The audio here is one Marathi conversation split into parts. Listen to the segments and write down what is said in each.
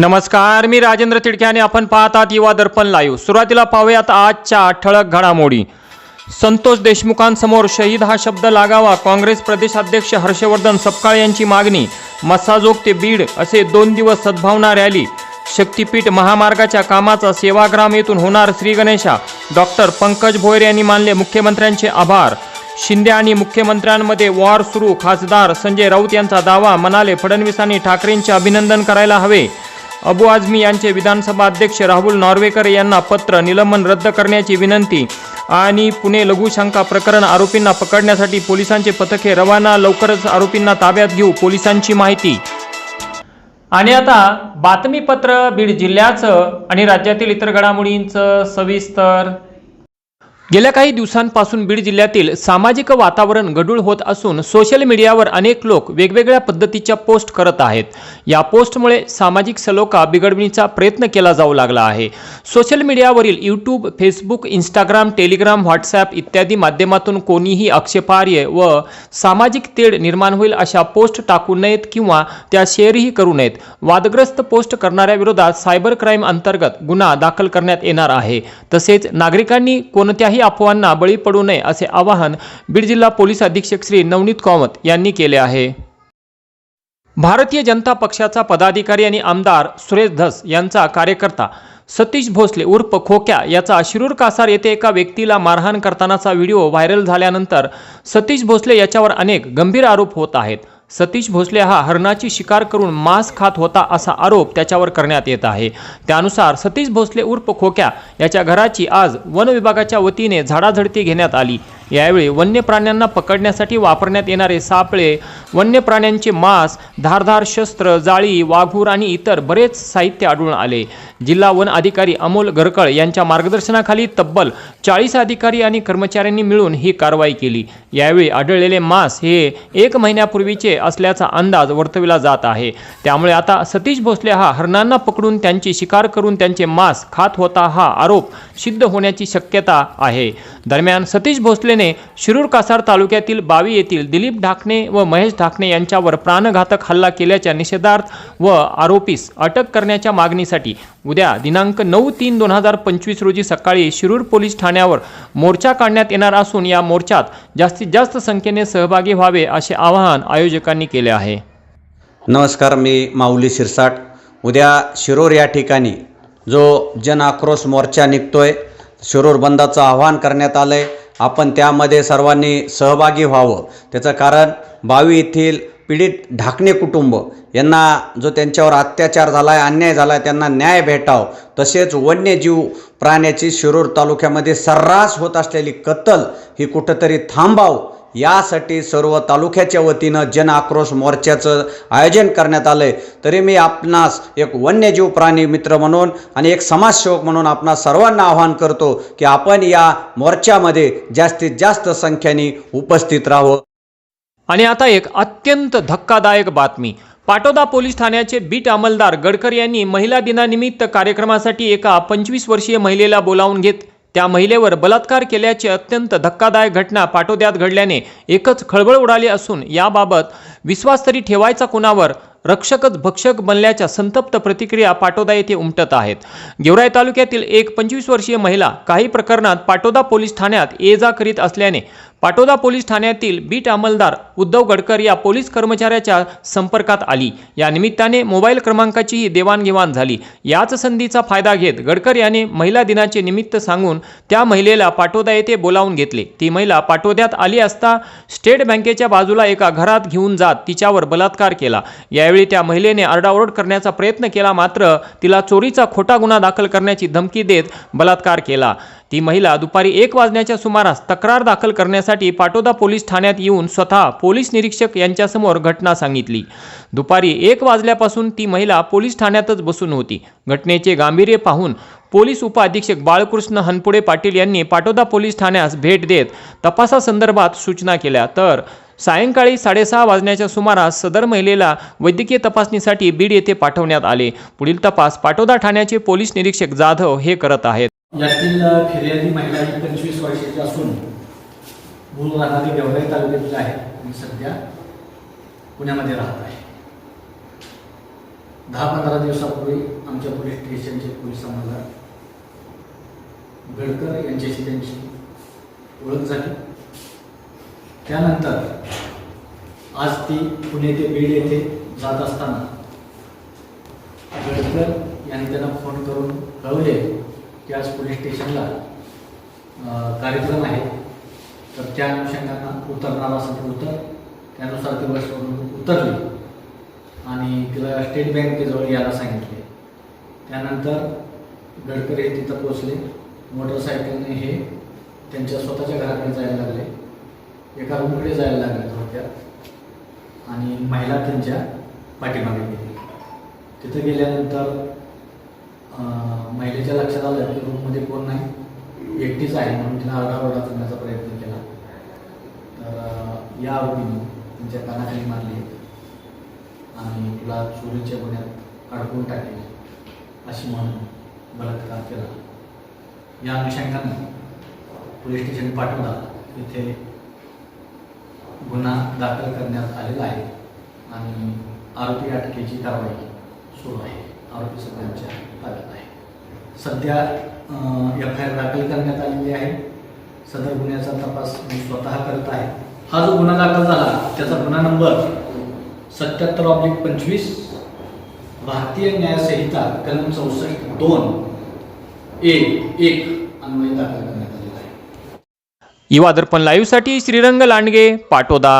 नमस्कार मी राजेंद्र तिडके आणि आपण पाहतात युवा दर्पण लाईव्ह सुरुवातीला पाहूयात आजच्या ठळक घडामोडी. संतोष देशमुखांसमोर शहीद हा शब्द लागावा. काँग्रेस प्रदेशाध्यक्ष हर्षवर्धन सपकाळ यांची मागणी मसाजोग ते बीड असे दोन दिवस सद्भावना रॅली. शक्तीपीठ महामार्गाच्या कामाचा सेवाग्राम येथून होणार श्रीगणेशा डॉक्टर पंकज भोयर यांनी मानले मुख्यमंत्र्यांचे आभार. शिंदे आणि मुख्यमंत्र्यांमध्ये वॉर सुरू. खासदार संजय राऊत यांचा दावा म्हणाले फडणवीसांनी ठाकरेंचे अभिनंदन करायला हवे. अबू आझमी यांचे विधानसभा अध्यक्ष राहुल नॉर्वेकर यांना पत्र निलंबन रद्द करण्याची विनंती आणि पुणे लघुशंका प्रकरण आरोपींना पकडण्यासाठी पोलिसांचे पथके रवाना लवकरच आरोपींना ताब्यात घेऊ पोलिसांची माहिती. आणि आता बातमीपत्र बीड जिल्ह्याचं आणि राज्यातील इतर घडामोडींचं सविस्तर गेल्या काही दिवसांपासून बीड जिल्ह्यातील सामाजिक वातावरण गढूळ होत असून सोशल मीडियावर अनेक लोक वेगवेगळ्या पद्धतीच्या पोस्ट करत आहेत. या पोस्टमुळे सामाजिक सलोखा बिघडविण्याचा प्रयत्न केला जाऊ लागला आहे. Social मीडियावरील YouTube Facebook Instagram Telegram WhatsApp इत्यादी माध्यमातून कोणीही आक्षेपार्ह व सामाजिक तेढ निर्माण होईल अशा पोस्ट टाकू नयेत किंवा त्या शेअरही करू नयेत. वादग्रस्त पोस्ट करणाऱ्या विरोधात सायबर क्राईम अंतर्गत गुन्हा दाखल करण्यात येणार आहे. तसेच नागरिकांनी कोणत्याही अफवांना बळी पडू नये असे आवाहन बीड जिल्हा पोलीस अधीक्षक श्री नवनीत कामत यांनी केले आहे. भारतीय जनता पक्षाचा पदाधिकारी आणि आमदार सुरेश धस यांचा कार्यकर्ता सतीश भोसले उर्फ खोक्या याचा शिरूर कासार येथे एका व्यक्तीला मारहाण करतानाचा व्हिडिओ व्हायरल झाल्यानंतर सतीश भोसले याच्यावर अनेक गंभीर आरोप होत आहेत. सतीश भोसले हा हरणाची शिकार करून मांस खात होता असा आरोप त्याच्यावर करण्यात येत आहे. त्यानुसार सतीश भोसले उर्फ खोक्या याच्या घराची आज वन विभागाच्या वतीने झाडाझडती घेण्यात आली. यावेळी वन्य प्राण्यांना पकडण्यासाठी वापरण्यात येणारे सापळे वन्य प्राण्यांचे मांस धारधार शस्त्र जाळी वाघूर आणि इतर बरेच साहित्य आढळून आले. जिल्हा वन अधिकारी अमोल गरकळ यांच्या मार्गदर्शनाखाली तब्बल चाळीस अधिकारी आणि कर्मचाऱ्यांनी मिळून ही कारवाई केली. यावेळी आढळलेले मांस हे एक महिन्यापूर्वीचे असल्याचा अंदाज वर्तविला जात आहे. त्यामुळे आता सतीश भोसले हा हरणांना पकडून त्यांची शिकार करून त्यांचे मांस खात होता हा आरोप सिद्ध होण्याची शक्यता आहे. दरम्यान सतीश भोसलेने शिरूर कासार तालुक्यातील बावी येथील दिलीप ढाकणे व महेश ढाकणे यांच्यावर प्राणघातक हल्ला केल्याच्या निषेधार्थ व आरोपीस अटक करण्याच्या मागणीसाठी उद्या दिनांक नऊ तीन दोन हजार पंचवीस रोजी सकाळी शिरूर पोलीस ठाण्यावर मोर्चा काढण्यात येणार असून या मोर्चात जास्तीत जास्त संख्येने सहभागी व्हावे असे आवाहन आयोजकांनी केले आहे. नमस्कार मी माऊली शिरसाट. उद्या शिरूर या ठिकाणी जो जन आक्रोश मोर्चा निघतोय शिरूर बंदाचं आवाहन करण्यात आलं आहे आपण त्यामध्ये सर्वांनी सहभागी व्हावं. त्याचं कारण बावी येथील पीडित ढाकणे कुटुंब यांना जो त्यांच्यावर अत्याचार झाला आहे अन्याय झाला आहे त्यांना न्याय भेटाव. तसेच वन्यजीव प्राण्याची शिरूर तालुक्यामध्ये सर्रास होत असलेली कत्तल ही कुठंतरी थांबावं. यासाठी सर्व तालुक्याच्या वतीनं जन आक्रोश मोर्चाचं आयोजन करण्यात आलं आहे तरी मी आपणास एक वन्यजीव प्राणी मित्र म्हणून आणि एक समाजसेवक म्हणून आपणा सर्वांना आवाहन करतो की आपण या मोर्चामध्ये जास्तीत जास्त संख्येने उपस्थित राहावं. आणि आता एक अत्यंत धक्कादायक बातमी. पाटोदा पोलीस ठाण्याचे बीट अंमलदार गडकर यांनी महिला दिनानिमित्त कार्यक्रमासाठी एका पंचवीस वर्षीय महिलेला बोलावून घेत त्या महिलेवर बलात्कार केल्याची अत्यंत धक्कादायक घटना पाटोद्यात घडल्याने एकच खळबळ उडाली असून याबाबत विश्वास तरी ठेवायचा कुणावर? रक्षकच भक्षक बनल्याच्या संतप्त प्रतिक्रिया पाटोदा येथे उमटत आहेत. गेवराई तालुक्यातील एक पंचवीस वर्षीय महिला काही प्रकरणात पाटोदा पोलीस ठाण्यात ये जा करीत असल्याने पाटोदा पोलीस ठाण्यातील बीट अंमलदार उद्धव गडकर या पोलीस कर्मचाऱ्याच्या संपर्कात आली. या निमित्ताने मोबाईल क्रमांकाचीही देवाणघेवाण झाली. याच संधीचा फायदा घेत गडकर याने महिला दिनाचे निमित्त सांगून त्या महिलेला पाटोदा येथे बोलावून घेतले. ती महिला पाटोद्यात आली असता स्टेट बँकेच्या बाजूला एका घरात घेऊन जात तिच्यावर बलात्कार केला. यावेळी त्या महिलेने आरडाओरड करण्याचा प्रयत्न केला मात्र तिला चोरीचा खोटा गुन्हा दाखल करण्याची धमकी देत बलात्कार केला. ती महिला दुपारी एक वाजण्याच्या सुमारास तक्रार दाखल करण्यासाठी पाटोदा पोलीस ठाण्यात येऊन स्वतः पोलीस निरीक्षक यांच्यासमोर घटना सांगितली. दुपारी एक वाजल्यापासून ती महिला पोलीस ठाण्यातच बसून होती. घटनेचे गांभीर्य पाहून पोलीस उपअधीक्षक बाळकृष्ण हनपुडे पाटील यांनी पाटोदा पोलीस ठाण्यास भेट देत तपासासंदर्भात सूचना केल्या. तर सायंकाळी साडेसहा वाजण्याच्या सुमारास सदर महिलेला वैद्यकीय तपासणीसाठी बीड येथे पाठवण्यात आले. पुढील तपास पाटोदा ठाण्याचे पोलीस निरीक्षक जाधव हे करत आहेत. यातील फिर्यादी महिला ही पंचवीस वर्षाची असून मूळ राहणारी देवराई तालुक्यातील आहे. आणि सध्या पुण्यामध्ये राहत आहे. दहा पंधरा दिवसापूर्वी आमच्या पोलीस स्टेशनचे पोलीस आम्हाला गडकर यांच्याशी त्यांची ओळख झाली. त्यानंतर आज ती पुणे ते बीड येथे जात असताना गडकर यांनी त्यांना फोन करून कळवले की आज पोलीस स्टेशनला कार्यक्रम आहे. तर त्या अनुषंगानं उतरणार असेल तर उतर त्यानुसार ती बसवरून उतरली. आणि तिला स्टेट बँकेजवळ यायला सांगितले. त्यानंतर गडकरी हे तिथं पोचले मोटरसायकलने हे त्यांच्या स्वतःच्या घराकडे जायला लागले. एका रूमकडे जायला लागले थोडक्यात. आणि महिला त्यांच्या पाठीमागे गेली. तिथं गेल्यानंतर महिलेच्या लक्षात आलं की रूममध्ये कोण नाही. एकटीच आहे म्हणून तिला आरडाओरडा करण्याचा प्रयत्न केला. तर या आरोपीने त्यांच्या कानाखाली मारली. आणि तुला चोरीच्या गुन्ह्यात अडकून टाकेल. अशी म्हणून बलात्कार केला. या अनुषंगाने पोलीस स्टेशन पाठवला. तिथे गुन्हा दाखल करण्यात आलेला आहे. आणि आरोपी अटकेची कारवाई सुरू आहे. आरोपी सगळ्यांच्या ताब्यात आहे. सध्या एफ आय आर दाखल करण्यात आलेली आहे. सदर गुन्ह्याचा तपास मी स्वतः करत आहे. हा जो गुन्हा दाखल झाला त्याचा गुन्हा नंबर सत्याहत्तर ऑब्लिक पंचवीस भारतीय न्यायसंहिता कलम चौसष्ट दोन ए एक अन्वय दाखल करण्यात आलेला आहे. युवा दर्पण लाईव्हसाठी श्रीरंग लांडगे पाटोदा.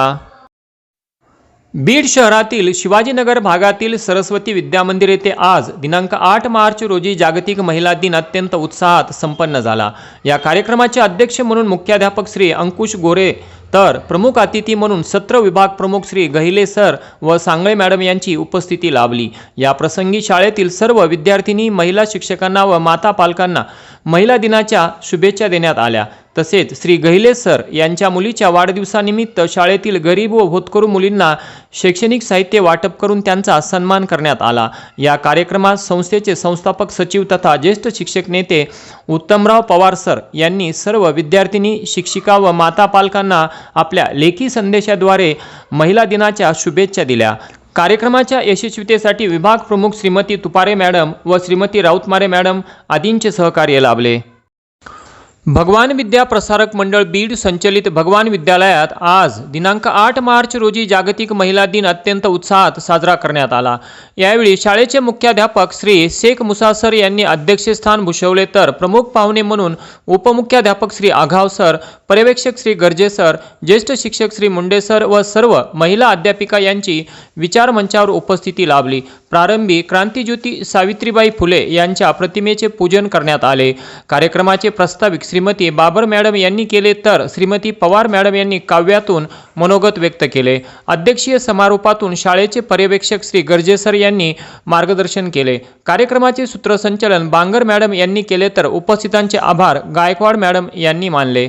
बीड शहरातील शिवाजीनगर भागातील सरस्वती विद्यामंदिर येथे आज दिनांक आठ मार्च रोजी जागतिक महिला दिन अत्यंत उत्साहात संपन्न झाला. या कार्यक्रमाचे अध्यक्ष म्हणून मुख्याध्यापक श्री अंकुश गोरे तर प्रमुख अतिथी म्हणून सत्र विभाग प्रमुख श्री गहिले सर व सांगळे मॅडम यांची उपस्थिती लाभली. या प्रसंगी शाळेतील सर्व विद्यार्थिनी महिला शिक्षकांना व माता पालकांना महिला दिनाच्या शुभेच्छा देण्यात आल्या. तसेच श्री गहिले सर यांच्या मुलीच्या वाढदिवसानिमित्त शाळेतील गरीब व होतकरू मुलींना शैक्षणिक साहित्य वाटप करून त्यांचा सन्मान करण्यात आला. या कार्यक्रमात संस्थेचे संस्थापक सचिव तथा ज्येष्ठ शिक्षक नेते उत्तमराव पवार सर यांनी सर्व विद्यार्थिनी शिक्षिका व माता पालकांना आपल्या लेखी संदेशाद्वारे महिला दिनाच्या शुभेच्छा दिल्या. कार्यक्रमाच्या यशस्वीतेसाठी विभाग प्रमुख श्रीमती तुपारे मॅडम व श्रीमती राऊतमारे मॅडम आदींचे सहकार्य लाभले. भगवान विद्या प्रसारक मंडळ बीड संचलित भगवान विद्यालयात आज दिनांक आठ मार्च रोजी जागतिक महिला दिन अत्यंत उत्साहात साजरा करण्यात आला. यावेळी शाळेचे मुख्याध्यापक श्री शेख मुसासर यांनी अध्यक्षस्थान भूषवले तर प्रमुख पाहुणे म्हणून उपमुख्याध्यापक श्री आघाव सर पर्यवेक्षक श्री गर्जे सर ज्येष्ठ शिक्षक श्री मुंडे सर व सर्व महिला अध्यापिका यांची विचारमंचावर उपस्थिती लाभली. प्रारंभी क्रांतिज्योती सावित्रीबाई फुले यांच्या प्रतिमेचे पूजन करण्यात आले. कार्यक्रमाचे प्रस्ताविक श्रीमती बाबर मॅडम यांनी केले तर श्रीमती पवार मॅडम यांनी काव्यातून मनोगत व्यक्त केले. अध्यक्षीय समारोपातून शाळेचे पर्यवेक्षक श्री गर्जेसर यांनी मार्गदर्शन केले. कार्यक्रमाचे सूत्रसंचालन बांगर मॅडम यांनी केले तर उपस्थितांचे आभार गायकवाड मॅडम यांनी मानले.